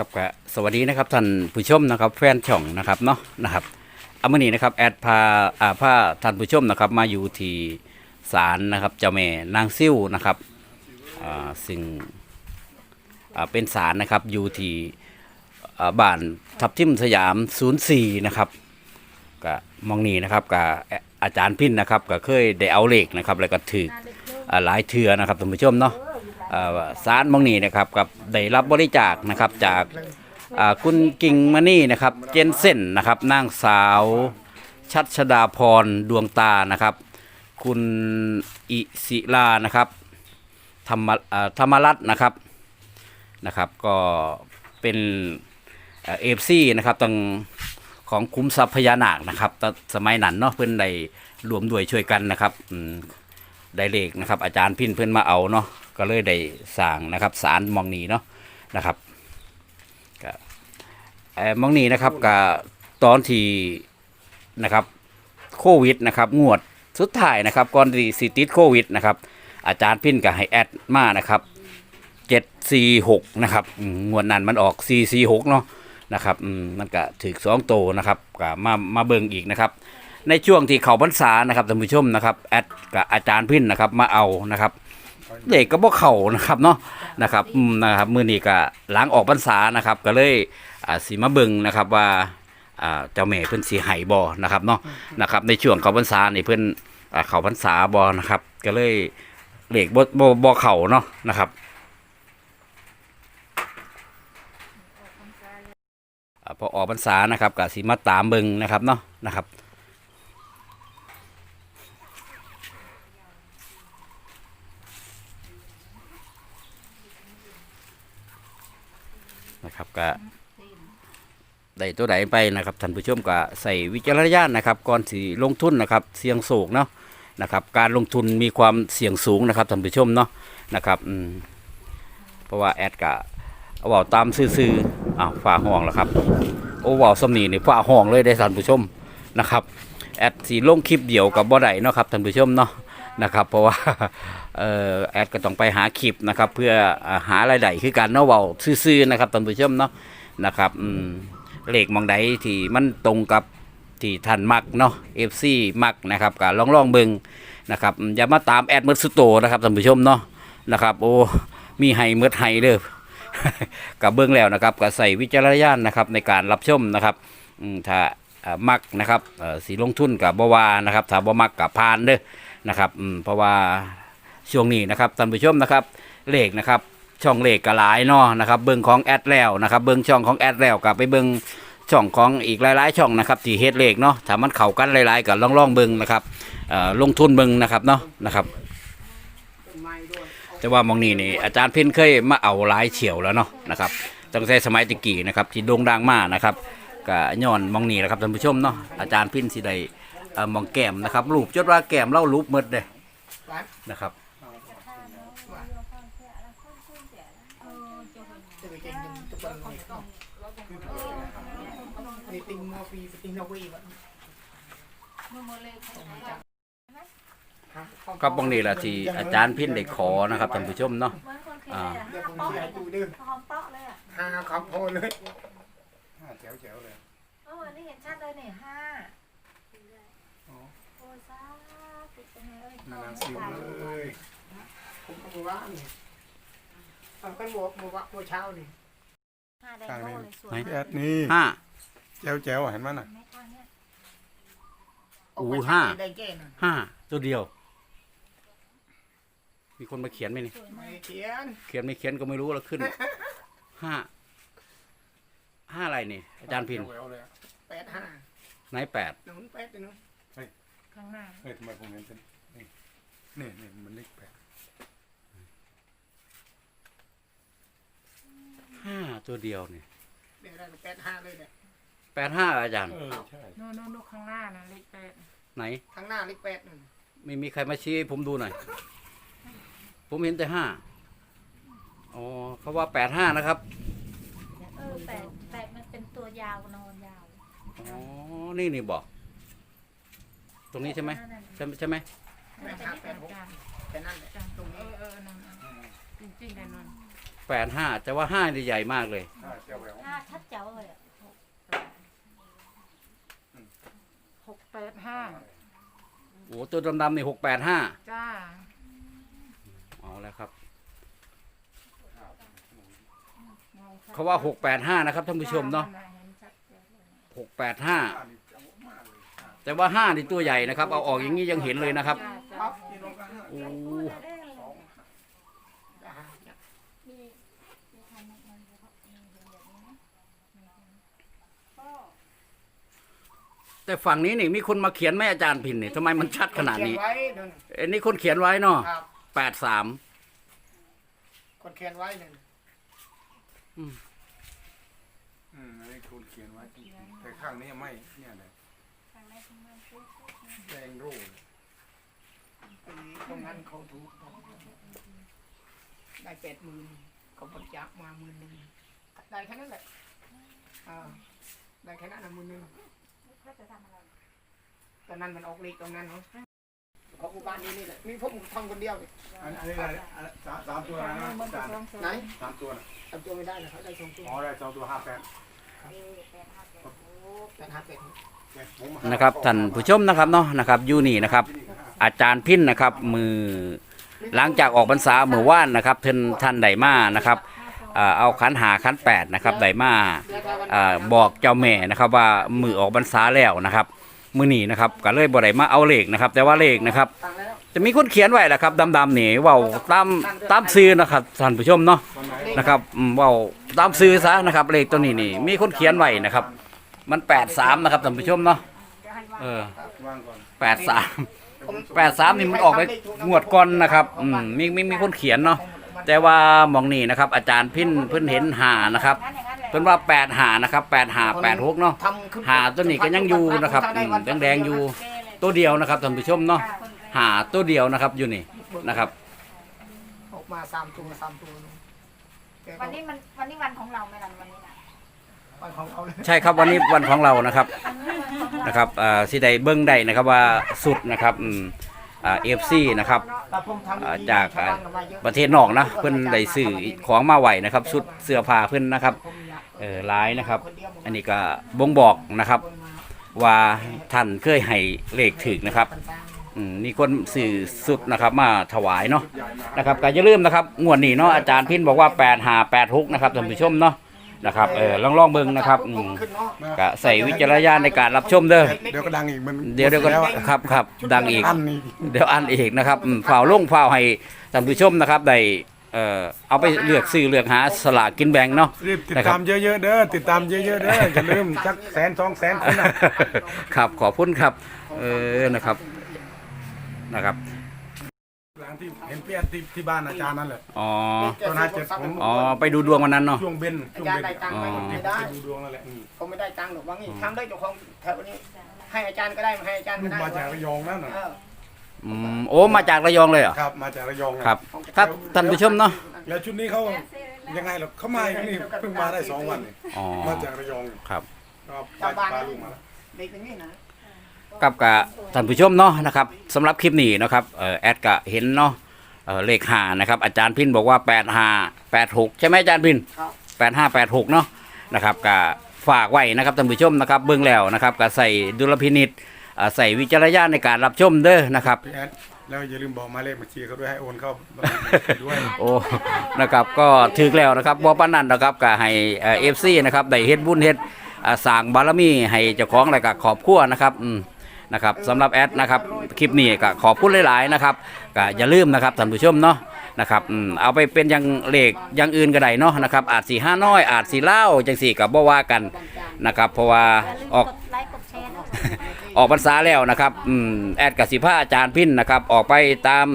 ครับก็สวัสดีนะครับท่านผู้ชมนะครับแฟนช่องนะครับเนาะนะครับเอามื่อนี้นะครับแอดพาอ่าพาท่านผู้ชมนะครับมาอยู่ที่ศาลนะครับเจ้าแม่นางซิ่วนะครับอ่าซึ่งอ่าเป็นศาลนะครับอยู่ที่อ่าบ้านทับทิมสยาม 04 นะครับก็มองนี้นะครับกับอาจารย์พินนะครับก็เคยได้เอาเลขนะครับแล้วก็ถืออ่าหลายเทือนะครับท่านผู้ชมเนาะ สารมองนี่นะครับกับได้รับบริจาคนะครับจากคุณกิ่งมณีนะครับเจนเซนนะครับนางสาวชัดชดาพรดวงตานะครับ คุณอิศิลานะครับธรรมธรรมรัตน์นะครับนะครับ ก็เป็นเอฟซีนะครับตั้งของคุ้มทรัพย์พญานาคนะครับตสมัยนั้นเนาะเพิ่อนได้รวมด้วยช่วยกันนะครับ ได้เลขนะครับ อาจารย์พินเพื่อนมาเอาเนาะก็เลยได้สร้างนะครับสารมองนีเนาะนะครับก็มองนีนะครับกับตอนที่นะครับโควิดนะครับงวดสุดท้ายนะครับก่อนที่สิติดโควิดนะครับอาจารย์พินก็ให้แอดมานะครับเจ็ดสี่หกนะครับงวดนั้นมันออกสี่สี่หกเนาะนะครับมมันก็ถึกสองโตนะครับก็มามาเบิ่งอีกนะครับ ในช่วงที่เขาพรรษานะครับท่านผู้ชมนะครับแอดกับอาจารย์พินนะครับมาเอานะครับเด็กก็บ่เข่านะครับเนาะนะครับนะครับมือนี้ก็หลังออกพรรษานะครับ ก็เลยอ่าสีมาเบิงนะครับว่าอ่าเจ้าแม่เพิ่นสีไห้บ่นะครับเนาะนะครับในช่วงเขาพรรษานี่เพิ่นอ่าเขาพรรษาบ่นะครับ ก็เลยเลขบ่บ่บ่เข่าเนาะนะครับพอออกพรรษานะครับก็สีมาตามเบิงนะครับเนาะนะครับ นะครับก็ได้ตัวใดไปนะครับท่านผู้ชมก็ใส่วิจารณญาณนะครับก่อนสิลงทุนนะครับเสี่ยงสูงเนาะนะครับ การลงทุนมีความเสี่ยงสูงนะครับท่านผู้ชมเนาะนะครับอืมเพราะว่าแอดกะเอาเว่าตามซื่อๆอ้าวฝ่าห้องแล้วครับ โอ้เว่าสำนีนี่ฝ่าห้องเลยได้ท่านผู้ชมนะครับแอดสีลงคลิปเดียวกับบ่ได้เนาะครับท่านผู้ชมเนาะ นะครับ เพราะว่าเออแอดก็ต้องไปหาคลิปนะครับ เพื่ออ่าหารายได้คือการเนาะเว้าซื่อๆนะครับท่านผู้ชมเนาะนะครับเลขมองใดที่มันตรงกับที่ท่านมักเนาะ FC มักนะครับก็ลองลองเบิงนะครับอย่ามาตามแอดมืดสุดโตนะครับท่านผู้ชมเนาะนะครับ โอ้มีให้มืดให้เด้อกับเบิ่งแล้วนะครับก็ใส่วิจารณญาณนะครับในการรับชมนะครับถ้ามักนะครับสีลงทุนกับบวานะครับถ้าบ่มักกับพานเด้อ นะครับอืมเพราะว่าช่วงนี้นะครับท่านผู้ชมนะครับเลขนะครับช่องเลขกระหลายเนาะนะครับเบิ้งของแอดแล้วนะครับเบิ้งช่องของแอดแล้วกับไปเบิ้งช่องของอีกหลายๆ ช่องนะครับที่เฮ็ดเลขเนาะถ้ามันเข้ากันหลายๆก็ลองลองๆเบิ้งนะครับอ่อลงทุนเบิ้งนะครับเนาะนะครับแต่ว่ามองนี่นี่อาจารย์เพิ่นเคยมาเอาหลายเฉียวแล้วเนาะนะครับตั้งแต่สมัยตะกี้นะครับที่โด่งดังมากนะครับก็ย้อนมองนี่แหละครับท่านผู้ชมเนาะอาจารย์พินสิได้ เอ่อมองแก้มนะครับรูปจดว่าแก้มเล่ารูปหมดเลยนะครับนี่ติงมัวปีติงนวีมันครับบางนี้แหละที่อาจารย์พินได้ขอนะครับท่านผู้ชมเนาะเหมือนคนเคยอ่าได้เดี๋ยวห้าผมเปาะจะเลยดูดื้อหอมเปาะเลยอะห้าครับพอเลยห้าแจ๋วแจ๋วเลย เออนี่เห็นชัดเลยเนี่ยห้าอ๋อ โอ้ยซ่าติดเป็นไงเอ้ยนานๆซิวเลยผมก็บอกว่านี่เอาเป็นหมวกหมวกหมวกเช้านี่ห้าแดงโม่เลยสวยแอมากดนี่ห้า แจ๋วแจ๋วเห็นไหมน่ะไม่ทางเนี้ยอู้ห้าได้แก่น่ะห้าตัวเดียว มีคนมาเขียนไหมนี่ สวยไม่มากเขียนเขียนไม่เขียนก็ไม่รู้แล้วขึ้น ห้า ห้าอะไรนี่อาจารย์พินแจ๋วแจ๋วเลยอะแปดห้าไหนแปดหนุนแปดหนุน ข้างหน้า เฮ้ยทำไมผมเห็นเป็นนี่นี่นี่มันเลขแปดห้าตัวเดียวนี่เดี๋ยวได้แปดห้าเลยเนี่ยแปดห้าอาจารย์ เออใช่โน่นโน่นโน่นข้างหน้านะเลขแปดไหน ข้างหน้าเลขแปดหนึ่งไม่มีใครมาชี้ให้ผมดูหน่อย ผมเห็นแต่ห้าอ๋อเขาว่าแปดห้านะครับ เออแปดแปดมันเป็นตัวยาวนอนยาว อ๋อ นี่นี่บอก ตรงนี้ใช่ไหมใช่ใช่ไหมแปดห้านั่นตรงอนี้อเออะจริงแต่นอนแปดห้าแต่ว่าห้านี่ใหญ่มากเลยห้าชัดเจ๋วเลยหกแปดห้าโอ้ตัวดำๆนี่หกแปดห้าจ้าเอาแล้วครับ เขาว่าหกแปดห้านะครับท่านผู้ชมเนาะหกแปดห้า แต่ว่าห้านี่ตัวใหญ่นะครับ เอาออกอย่างนี้ยังเห็นเลยนะครับจ้าครัจ้าบพี่น้องก็ห้าโอ้มีมีใครมามันจะมีเห็นแบบนี้นะก็แต่ฝั่งนี้นี่มีคนมาเขียนไหมอาจารย์พินนี่ทำไมมันชัดขนาดนี้คเขียไว้นั่นอันนี้คนเขียนไว้เนาะครับแปดสามคนเขียนไว้นั่นอืมอันนี้คุณเขียนไว้แต่ข้างนี้ไม่เนี่ยเลย ทางไหนทางนั้นซื้อ แดงรูดไอ้ตรงนั้นเขาถูกได้แปดหมื่นเขาบริจาคมาหมื่นหนึ่งได้แค่นั้นแหละอ่าได้แค่นั้นนะหมื่นหนึ่งเขาจะทำอะไรตอนนั้นมันออกเลขตรงนั้นเนาะของหมู่บ้านนี้นี่แหละมีพวกผมทำคนเดียวนี่อันอันนี้อะไรอันสามสามตัวนะอาจารย์ไหนสามตัวนะทำตัวไม่ได้นะเขาได้สองตัวอ๋อได้สองตัวห้าแปดเออแปดห้าแปดโอ้แปดห้าแปดเนะครับท่านผู้ชมนะครับเนาะนะครับอยู่นี่นะครับ อาจารย์พินนะครับ มือหลังจากออกพรรษาเมื่อว่านนะครับท่านท่านไดมานะครับอ่าเอาขันหาขันแปดนะครับไดมาอ่าบอกเจ้าแม่นะครับ ว่ามือออกพรรษาแล้วนะครับ มือนี้นะครับก็เลยบ่ได้มาเอาเลขนะครับ แต่ว่าเลขนะครับ จะมีคนเขียนไว้แหละครับดำๆนี่เว้าตามตามซื้อนะครับท่านผู้ชมเนาะนะครับอืมเว้าตามซื้อซะนะครับ เลขตัวนี้นี่มีคนเขียนไว้นะครับ มันแปดสามนะครับท่านผู้ชมเนาะเออวางก่อนแปดสามแปดสามนี่มันออกไปงวดก่อนนะครับอืมมีมีมีคนเขียนเนาะแต่ว่าหมองนี่นะครับ อาจารย์พินเพิ่นเห็นหานะครับงั้นอย่างนั้นแหละเพิ่นว่าแปดหานะครับแปดหาแปดหกเนาะทำขึ้นหาตัวนี้ก็ยังอยู่นะครับอืมแดงๆอยู่เก้เลยตัวเดียวนะครับท่านผู้ชมเนาะหาตัวเดียวนะครับอยู่นี่นะครับ ออกมาสามตัวสามตัวแกก็วันนี้มันวันนี้วันของเราไหมล่ะวันนี้นะ วันของเราเลยใช่ครับวันนี้วันของเรานะครับนะครับอ่าสิได้เบิ้งได้นะครับว่าสุดนะครับอืมอ่าเอฟซีนะครับแต่ผมทำอ่าดีจากชวบ้นก็ว่าเยอประเทศนอกนะเพิ่นได้ซื้อของมาไหวนะครับชุดเสื้อผ้าเพิ่นนะครับเออหลายนะครับ อันนี้ก็บ่งบอกนะครับ ว่าท่านเคยให้เลขถึกนะครับอืมมีคนสื่อสุดนะครับมาถวายเนาะนะครับก็อย่าลืมนะครับงวดนี้เนาะอาจารย์พินบอกว่า8 5 8 6นะครับท่านผู้ชมเนาะ นะครับเออลองลองๆเบิ่งนะครับอืมขึ้นเนาะก็ใส่วิจารณญาณในการรับชมเด้อเดี๋ยวก็ดังอีกมันเดี๋ยวเดี๋ยวก็แล้วอะครับครับดังอีก อันนี้เดี๋ยวอันอีกนะครับอืมฝ่าวลงฝ่าวให้ท่านผู้ชมนะครับได้เอ่อเอาไปเลือกซื้อเลือกหาสลากกินแบ่งเนาะรีบติดนะครับตามเยอะๆเด้อติดตามเยอะๆเด้ออย่าลืมสักแสนสองแสนคนนะครับขอบคุณครับ เออนะครับนะครับหลัง ที่เห็นเปี้ยนที่ที่บ้านอาจารย์นั่นแหละอ๋อตัวน่าจะผมอ๋อ ไปดูดวงวันนั้นเนาะ ช่วงเบนอาช่วงจารเบย์นได้ตังค์ไหมอ๋อ ไม่ได้ ดูดวงนั่นแหละอืมผมไม่ได้ตังค์หรอกว่างี้ทำได้เจ้าของแถวนี้ ให้อาจารย์ก็ได้ไม่ให้อาจารย์ลูก็กได้มาจากระยองนั่นน่ะเอออืมโอ้มาจากระยองเลยเหรอครับ มาจากระยองครับ ครับท่านผู้ชมเนาะแล้วชุดนี้เขายังไงหรอเขามาอย่างนี้เพิ่งมาได้สองวันนี่อ๋อมาจากระยองครับก็พาพาลูกมาแล้วเด็กอย่างนี้นะ กับกับท่านผู้ชมเนาะนะครับสำหรับคลิปนี้นะครับเอ่อแอดก็เห็นเนาะเอ่อเลขหานะครับ อาจารย์พินบอกว่า8 5 8 6ใช่ไหมอาจารย์พินครับ8 5 8 6เนาะนะครับก็ฝากไว้นะครับท่านผู้ชมนะครับเบื้องแล้วนะครับก็ใส่ดุลพินิษอ่าใส่วิจารณญาณในการรับชมเด้อนะครับพี่แอดแล้วอย่าลืมบอกหมายเลขบัญชีเขาด้วยให้โอนเข้าบัญชีด้วยโอ้นะครับก็ถึกแล้วนะครับบ่ปานนั้นนะครับก็ให้เอ่อฟซีนะครับได้เฮ็ดบุญเฮ็ดอ่าสร้างบารมีให้เจ้าของแล้วก็ขอบครัวนะครับอืม นะครับสำหรับแอดนะครับคลิปนี้ก็ขอบคุณหลายๆนะครับก็อย่าลืมนะครับท่านผู้ชมเนาะนะครับอืมเอาไปเป็นอย่างเลขอย่างอื่นก็ได้เนาะนะครับอาจสีห้าน้อยอาจสีเล่าจังสี่ก็บ่ว่ากันนะครับเพราะว่าออก ไลค์กดแชร์ด้วยออกพรรษาแล้วนะครับอืมแอดกับสิผ้าอาจารย์พินนะครับ ออกไปตาม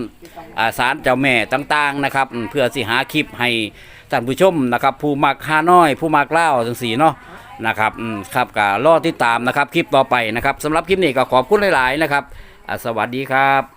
อ่าศาลเจ้าแม่ต่างๆนะครับอืมเพื่อสิหาคลิปให้ท่านผู้ชมนะครับ ผู้มักฮาน้อย ผู้มักเล่าจังสีเนาะ นะครับอืมครับก็รอติดตามนะครับคลิปต่อไปนะครับสำหรับคลิปนี้ก็ขอบคุณหลาย ๆ นะครับ สวัสดีครับ